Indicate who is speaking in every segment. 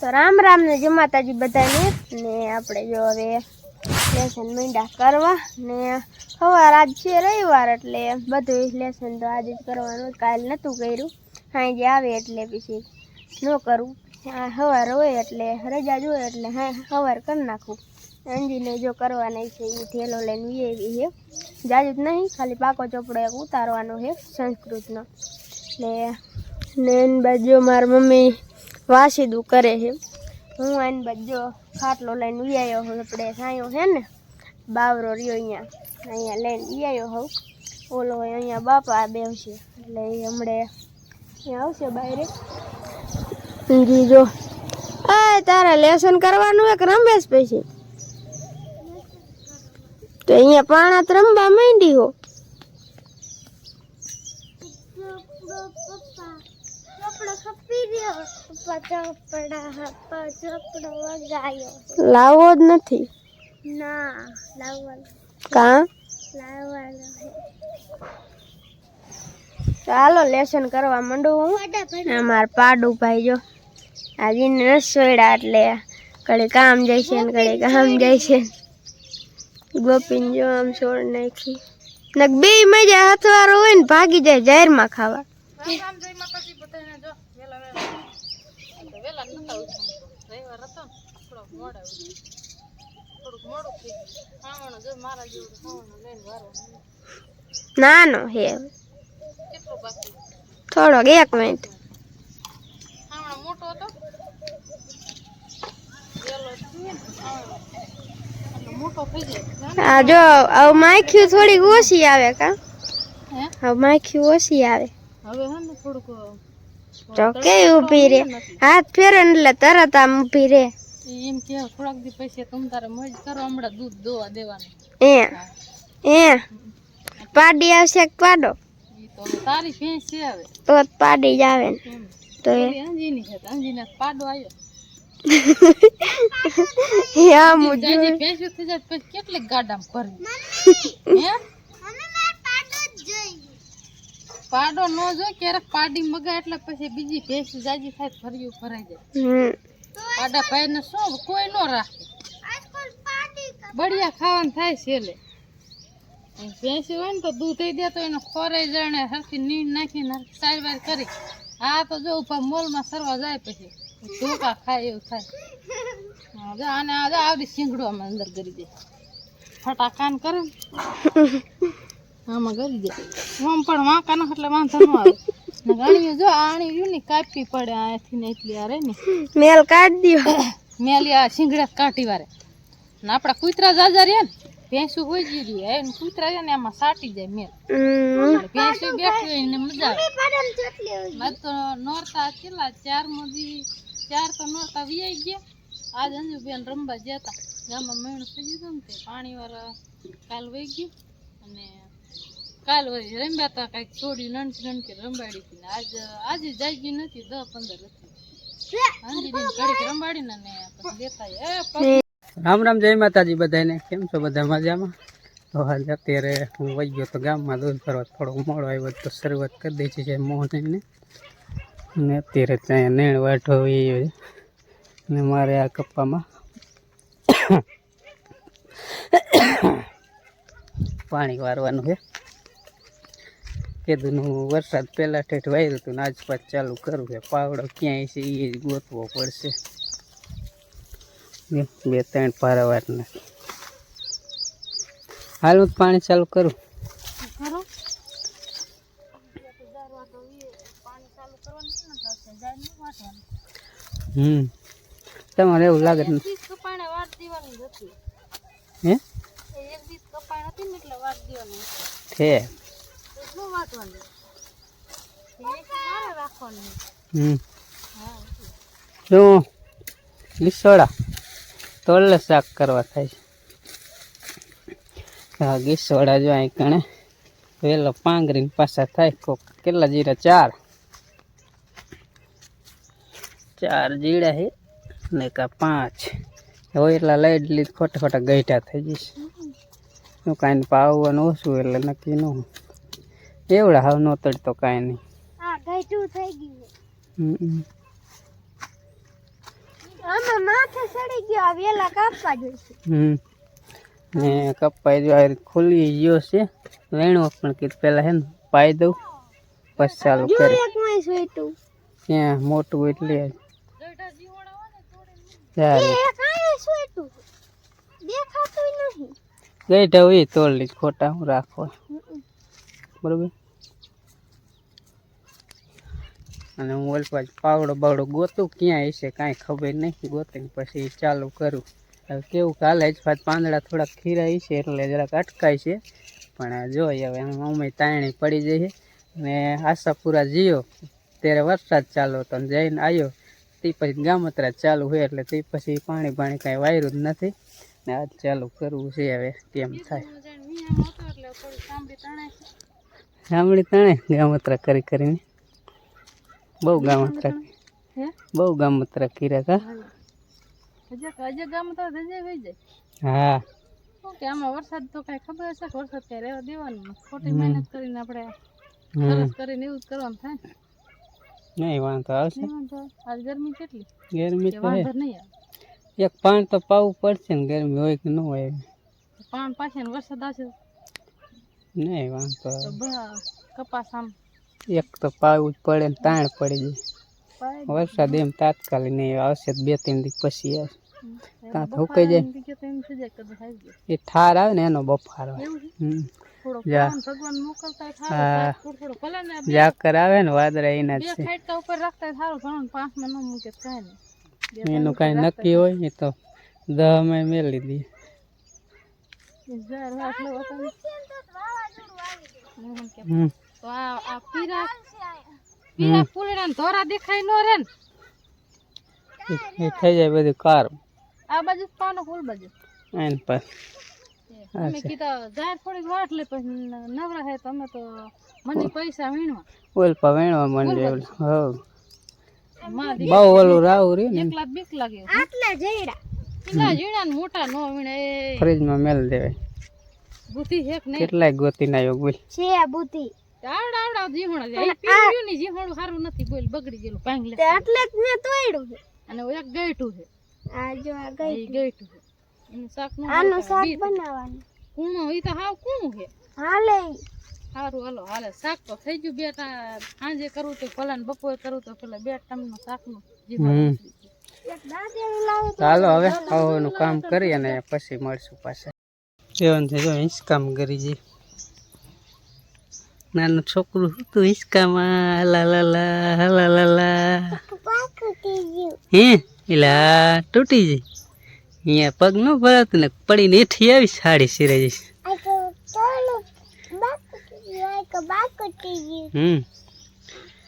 Speaker 1: તો રામ રામ ને જય માતાજી બધાને. ને આપણે જો હવે લેસન મીંડા કરવા ને સવાર આજ છે રવિવાર એટલે બધું લેસન તો આજે જ કરવાનું કાલ નહોતું કર્યું. સાંજે આવે એટલે પછી ન કરું. સવાર હોય એટલે રજા જ હોય એટલે હા સવાર કરી નાખું. અંજીને જો કરવાના છે એ થેલો લઈને વી છે. જાજુ જ નહીં, ખાલી પાકો ચોપડો એક ઉતારવાનો છે સંસ્કૃતનો. ને ને બાજુ મારી મમ્મી વાસીદું કરે છે. હું એની બધો ખાટલો લઈને ઉયાયો હોઉં આપણે સાયો છે ને, બાવરો રહ્યો અહીંયા અહીંયા લઈને ઉયાયો હોઉં ઓલો હોય અહીંયા બાપા બેસશે એટલે એ હમણે અહીંયા આવશે બહાર જી આ તારે લેસન કરવાનું એક રમેશ પછી. તો અહીંયા પાણા ત્રંબા માંડી હો. લાવો જ નથી? ના લાવવાનો. કા? લાવવાનો ચાલો લેસન કરવા માંડું અમાર પાડું ભાઈ જો. આજે રસોઈડા એટલે કડી કામ જાય છે ને કડી કામ જાય છે ગોપીન જો આમ છોડ નાખી. ને બે મજા હાથવારો હોય ને ભાગી જાય જાહેરમાં ખાવા. નાનો હે. થોડોક એક મિનિટ આ જો હવે માખ્યું થોડીક ઓછી આવે કા? હવે માખ્યું ઓછી આવે. તો કે ઊભી રે? હાથ ફેરે ને એટલે તરત આમ ઊભી રે.
Speaker 2: એમ કે થોડાક દી પૈસા તમ તારે મોજ કરો હમણાં દૂધ દોવા દેવાનું.
Speaker 1: એ એ પાડી આવશે એક પાડો.
Speaker 2: તો તારી ભેંસ છે હવે.
Speaker 1: તો પાડી જ આવે ને. તો એ.
Speaker 2: અંજીની છે અંજીને પાડો આવ્યો
Speaker 1: આમ જ
Speaker 2: જાજી થઈ જાય પછી કેટલીક ગાડામાં હે? પાડો નો જોઈ ક્યારેક પાડી મગા એટલે પછી બીજી ભેંસ જાજી થાય ફર્યું ફરાઈ જાય. પાડા ભાઈ ને શું કોઈ નો રાખે. બળિયા ખાવાનું થાય છેલ્લે. ભેંસી હોય ને તો દૂધ થઈ દે તો એને ખોરાઈ જાણે હરખી નીંદ નાખીને સાર કરી. આ તો જો ઉપર મોલમાં સરવા જાય પછી. ધોકા ખાય એવું થાય. હા, આને આ જો આવડી શીંગડો આમાં અંદર કરી દે. ફટા કાન કરે આમાં કરી દે. આમ પણ વાંકા ન એટલે વાંધો ન આવે. ને જો આણી રહ્યું ને કાપી પડે આથી ને એટલી આ રે ને.
Speaker 1: મેલ કાઢ દો
Speaker 2: મેલી આ શીંગડા કાઢી વારે. ને આપડા કૂતરા જાજા રે ને ભેંસું હોય જ રહી એને કૂતરા રહ્યા ને આમાં સાટી જાય મેલ. ભેંસું બેઠી હોય ને મજા આવે. મારે તો નોરતા કેટલા ચાર મોદી ચાર તો નોરતા વિયાઈ ગયા. આજ અંજુબેન રમવા ગયા હતા ગામમાં મહિનું થઈ ગયું હતું ને તે પાણી વાળા કાલ વહી ગયું. અને કાલ વળી રમ્યા હતા કાંઈક થોડી નણકી નણકી રંબાડી હતી આજ, આજે જાગી નથી દસ પંદર હતી.
Speaker 3: રામ રામ, જય માતાજી બધાને કેમ છો બધા મજામાં? તો હાલ અત્યારે હું વહી ગયો તો ગામમાં દૂધ ભરવા થોડો મોડો આવ્યો તો શરૂઆત કરી દઈ છે મોહનને ને અત્યારે ત્યાં નેણ વાટો હોય ને મારે આ કપ્પામાં પાણી વારવાનું છે. કીધું વરસાદ પહેલાં ઠેઠ વાયરું હતું ને આજ પાછ ચાલુ કરવું છે. પાવડો ક્યાંય છે એ જ ગોતવો પડશે. બે ત્રણ પારા વાટના હાલ હું પાણી ચાલુ કરું. હમ તમારે એવું લાગે હે? છે
Speaker 2: તો શું વાટવાનું એક મારે રાખવાની
Speaker 3: હમ શું ગીસોડા તોડલે શાક કરવા થાય છે હા ગીસોડા જો અહીં કણે વહેલો પાંગરીને પાછા થાય કોક કેટલા જીરા ચાર ચાર જીરા છે ને કા પાંચ હવે એટલા લઈ લીધ ખોટા ખોટા ગઈટા થઈ જશે શું કાંઈ પાવવાનું ઓછું એટલે નક્કી ન એવડા હાવ નો તડતો કાંઈ નહીં.
Speaker 1: આ ગઈટું થઈ ગયું આમાં માથે સડી ગયો આ વેલા કાપવા જોઈશે.
Speaker 3: હમ. ને કપાઈ જો આ ખુલી ગયો છે. વેણો પણ કીધું પેલા હે ને પાઈ દઉં. પછી ચાલુ કરી ત્યાં મોટું એટલે ચાલે. ગઈઢા હોય તોડ લીધ ખોટા હું રાખવા. બરોબર? અને હું ઓલ પાછું પાવડો બાવડો ગોતું, ક્યાં હશે કાંઈ ખબર નહીં, ગોતીને પછી ચાલુ કરું. હવે કેવું કાલે જ પાછ પાંદડા થોડાક ખીરા છે એટલે જરાક અટકાય છે. પણ જોઈએ હવે અમે તાણી પડી જઈએ. ને આશાપુરા જીયો, ત્યારે વરસાદ ચાલુ હતો ને જઈને આવ્યો તે પછી ગામતરા ચાલુ હોય, એટલે તે પછી પાણી પાણી કાંઈ વાયરું જ નથી. ને આજ ચાલુ કરવું છે હવે, કેમ થાય.
Speaker 2: મિયામાં
Speaker 3: તણે ગામત્રા છે કરી કરીને. બહુ ગામત્રા
Speaker 2: હે?
Speaker 3: બહુ ગામત્રા કર્યા કા? હા.
Speaker 2: કે આમાં વરસાદ તો કઈ ખબર કે વરસાદ કઈ રહેવા દેવાનું ખોટી મહેનત કરીને આપણે સરસ કરીને એવું જ કરવાનું થાય.
Speaker 3: નહીં વાંધો આવશે.
Speaker 2: આજ ગરમી કેટલી?
Speaker 3: ગરમી તો
Speaker 2: વાંધો નહીં આવે.
Speaker 3: એક પાણ તો પાવું પડશે ને ગરમી હોય કે ન હોય.
Speaker 2: પાણ પાછે ને વરસાદ આવશે
Speaker 3: નહીં વાંધો
Speaker 2: કપાસ આમ
Speaker 3: એક તો પાવું જ પડે ને તાણ પડી જાય. વરસાદ એમ તાત્કાલિક નહીં આવશે બે ત્રણ દી પછી આવશે
Speaker 2: ત્યાં
Speaker 3: થોકાઈ જાય?
Speaker 2: તો.
Speaker 3: એ ઠાર આવે ને એનો બફારો. જાકર આવે ને વાદળા એના જ છે. એનું કઈ
Speaker 2: કાંઈ
Speaker 3: નક્કી હોય એ તો દહ મેં મેલી દઈએ.
Speaker 2: તો આ આ પીરા પીરા ફૂલડા ધોરા દેખાય નો રે ને.
Speaker 3: થઈ જાય બધું કાર
Speaker 2: આ બાજુ પાનો ફૂલ બાજુ.
Speaker 3: એન પર
Speaker 2: અમે કીધા ઝાડ થોડીક વાટ લે પછી નવરા હે તમે તો મને પૈસા વીણવા.
Speaker 3: ઓલ પર વીણવા માંડે ઓલ હો.
Speaker 2: માં
Speaker 3: બહુ ઓલું રાવું રહ્યું ને
Speaker 2: એકલા બીક લાગે
Speaker 1: આટલા જઈડા
Speaker 2: મોટા નો વીણે એ.
Speaker 3: ફ્રીજમાં મેલ દેવાય.
Speaker 2: બુદ્ધિ હેક નહીં?
Speaker 3: કેટલા ગોતી ના યોગ બોલ.
Speaker 1: છે બુતી
Speaker 2: આવડા આવડા જીહોણા છે. એ પીળ્યું ની જીહોણું સારું નથી બોલ બગડી ગયેલું પાંગલે
Speaker 1: તે એટલે જ મેં તોડ્યું છે.
Speaker 2: અને એક ગઈઠું છે.
Speaker 1: આ જો આ
Speaker 2: એ
Speaker 1: ગઈ
Speaker 2: ગઈઠું છે. એનું શાકનું
Speaker 1: આનું શાક બનાવવાનું.
Speaker 2: કૂણું ઈ તો હાવ કૂણું છે.
Speaker 1: હાલે.
Speaker 2: સારું હાલો હાલે. શાક તો થઈ ગયું બેટા સાંજે કરવું તો ભલે ને બપોરે કરવું તો પેલા બે ટમનું શાકનું
Speaker 1: દાદીને
Speaker 3: ચાલો હવે હવાનું કામ કરી અને પછી મળશું પાછા. જેવન છે. જો હિંચકામ કરી જઈ નાનું છોકરું હતું હિંચકામાં? હલા લાલા હલા લાલા
Speaker 1: પાકું થઈ ગયું
Speaker 3: હે? એલા, તૂટી જઈ. અહીંયા પગ ન ભરાત ને પડીને એઠી આવી સાડી સિરાઈ જઈશ. હમ.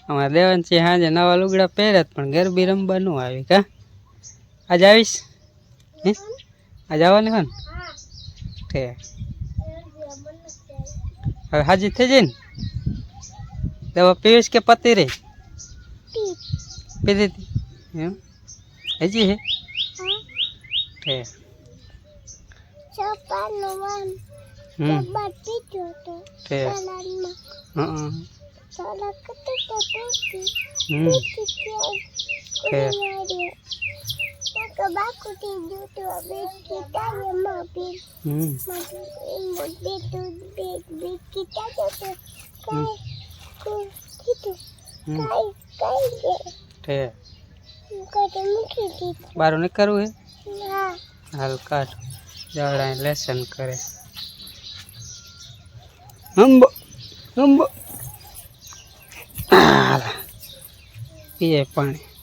Speaker 3: અમારા દેવાનસિંહ છે સાંજે નવા લુગડા પહેર્યા પણ ગરબી રમવા ન આવી કા? આજે આવીશ? હે? આજ આવવાની હોય ને તે હવે હાજી થઈ જાય ને દવા પીવીશ કે પતી રહી પીધી હતી એમ હજી હે તે
Speaker 1: ચપાનો વાન
Speaker 3: હમ
Speaker 1: બાટી જો તો
Speaker 3: તે
Speaker 1: સલાડમાં
Speaker 3: હં
Speaker 1: સલાડ કતે તો ટોકી
Speaker 3: હમ બારું નહીં કરવું હે? હાલ કાઢ. જવડા લેસન કરે. હંબો હંબો. પીએ પાણી.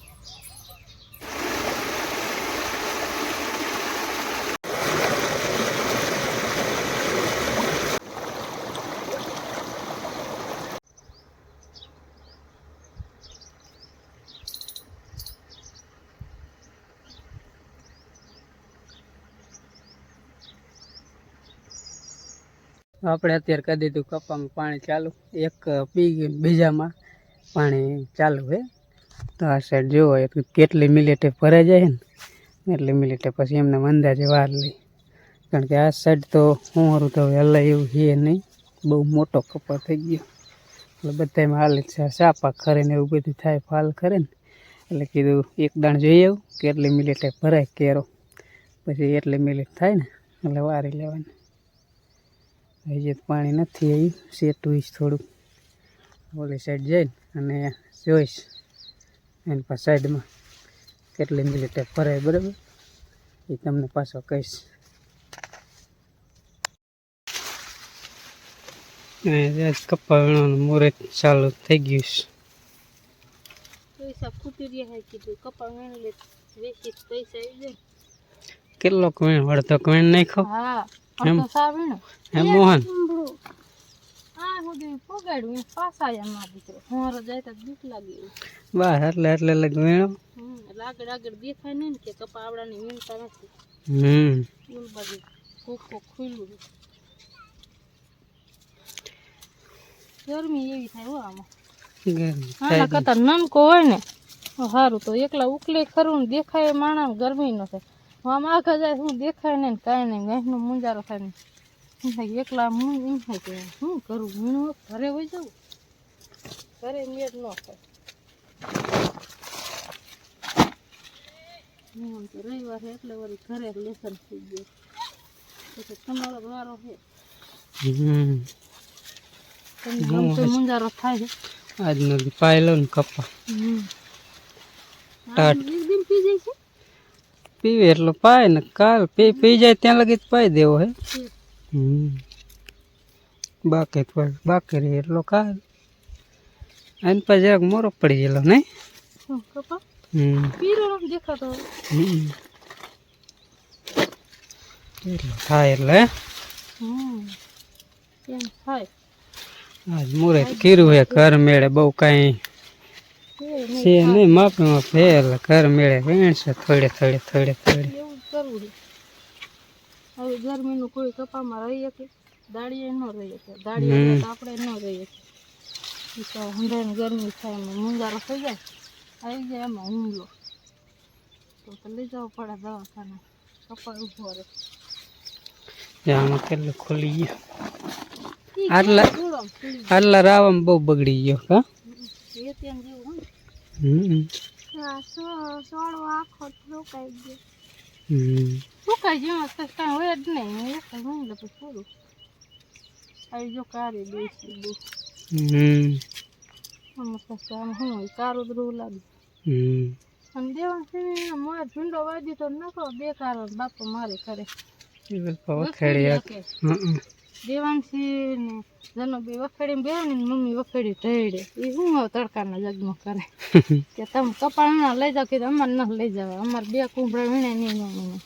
Speaker 3: આપણે અત્યારે કરી દીધું કપામાં પાણી ચાલુ, એક પી ગયું બીજામાં પાણી ચાલુ હે. તો આ સાઈડ જુઓ કેટલી મિનિટે ભરાઈ જાય ને, એટલી મિનિટે પછી એમને અંદાજે વાર લઈ કારણ કે આ સાઈડ તો હું હારું તો હલાય એવું છે નહીં. બહુ મોટો કપા થઈ ગયો. એટલે બધામાં હાલ છે. સાપા ખરે ને એવું બધું થાય ફાલ ખરે ને. એટલે કીધું એક દાણ જોઈ આવું, કેટલી મિનિટે ભરાય કેરો. પછી એટલી મિનિટ થાય ને, એટલે વારી લેવાની. હજી પાણી નથી આવ્યું સેટું થોડુંક ઓલી સાઈડ જઈને અને જોઈશ. એની પાસે સાઈડમાં કેટલી મિનિટે ફરાય બરાબર? એ તમને પાછો કહીશ. કપ્પા વીણવાનું મુહૂર્ત ચાલુ થઈ ગયું છે.
Speaker 2: પૈસા ખૂટી રહ્યા કીધું કપા વીણી લે વેચી પૈસા આવી જાય.
Speaker 3: કેટલો કમેણ અડધો કમેણ નાખો
Speaker 2: હા.
Speaker 3: એમ? મોહન. બસ એટલે એટલે
Speaker 2: આગળ આગળ દેખાય નહીં કે વીણતા નથી.
Speaker 3: હમ.
Speaker 2: ખુલ્લું ગરમી એવી થાય હો આમાં. આના કરતા નમકો હોય ને સારું. તો એકલા ઉકલે ખરું ને દેખાય માણા ગરમી ન થાય. આમ આખા જાય શું દેખાય નહીં કાંઈ નહીં ગાયનો મુંજારો થાય ને. એમ થાય એકલા હું એમ થાય કે શું કરું? મીણું ઘરે હોય જવું ઘરે મેળ ન થાય. હું તો રવિવાર એટલે વળી ઘરે લેસન થઈ ગયું. પછી તમારો વારો છે તમને મુંજારો થાય છે
Speaker 3: આજનો પાયલો ને
Speaker 2: કપા.
Speaker 3: ટાટ.
Speaker 2: પી જાય છે?
Speaker 3: પીવે એટલો પાય ને કાલ પી પી જાય ત્યાં લગી પાઈ દેવો હે. બાકી તો બાકી રહી એટલો કાલ. આને પછી જરાક મોરો પડી ગયેલો નહીં થાય એટલે આજ મુહૂર્ત કર્યું હે ઘર મેળે બહુ કાંઈ છે નહીં માપે માપ એટલે ઘર મેળે વેણશે થોડે થોડે થોડે થોડે.
Speaker 2: એવું કરવું હવે ગરમીનું કોઈ કપામાં રહી શકે દાડીએ ન રહી શકે આપણે ન રહી શકીએ. હંધાઈને ગરમી થાય એમાં થઈ જાય આવી જાય એમાં હુમલો. તો લઈ જવો પડે દવાખાને કપા ઊભો રહે.
Speaker 3: આમાં કેટલું ખુલી ગયો? આટલા- આટલા રાવામાં બહુ બગડી ગયો હા?
Speaker 1: હા ગયો.
Speaker 2: સુકાઈ તો કાંઈ હોય જ નહીં. એક જ એટલે થોડું. આવી જો કારી દેશી દે
Speaker 3: હમ.
Speaker 2: આમ શું હોય કારું દ્રુવ લાગે. અને દેવાંશી મોડે ઝુંડો વાજી તો નખો બે કારણ બાપો મારે કરે દેવાંશી ને જનો બે વખેડી બે ને મમ્મી વખેડી ઢળે એ શું તડકાના જગમાં કરે? કે તમે કપાળ લઈ જાઓ કે અમારે ન લઈ જાવ અમારે બે કુંભળા વીણે નહીં ન વીણે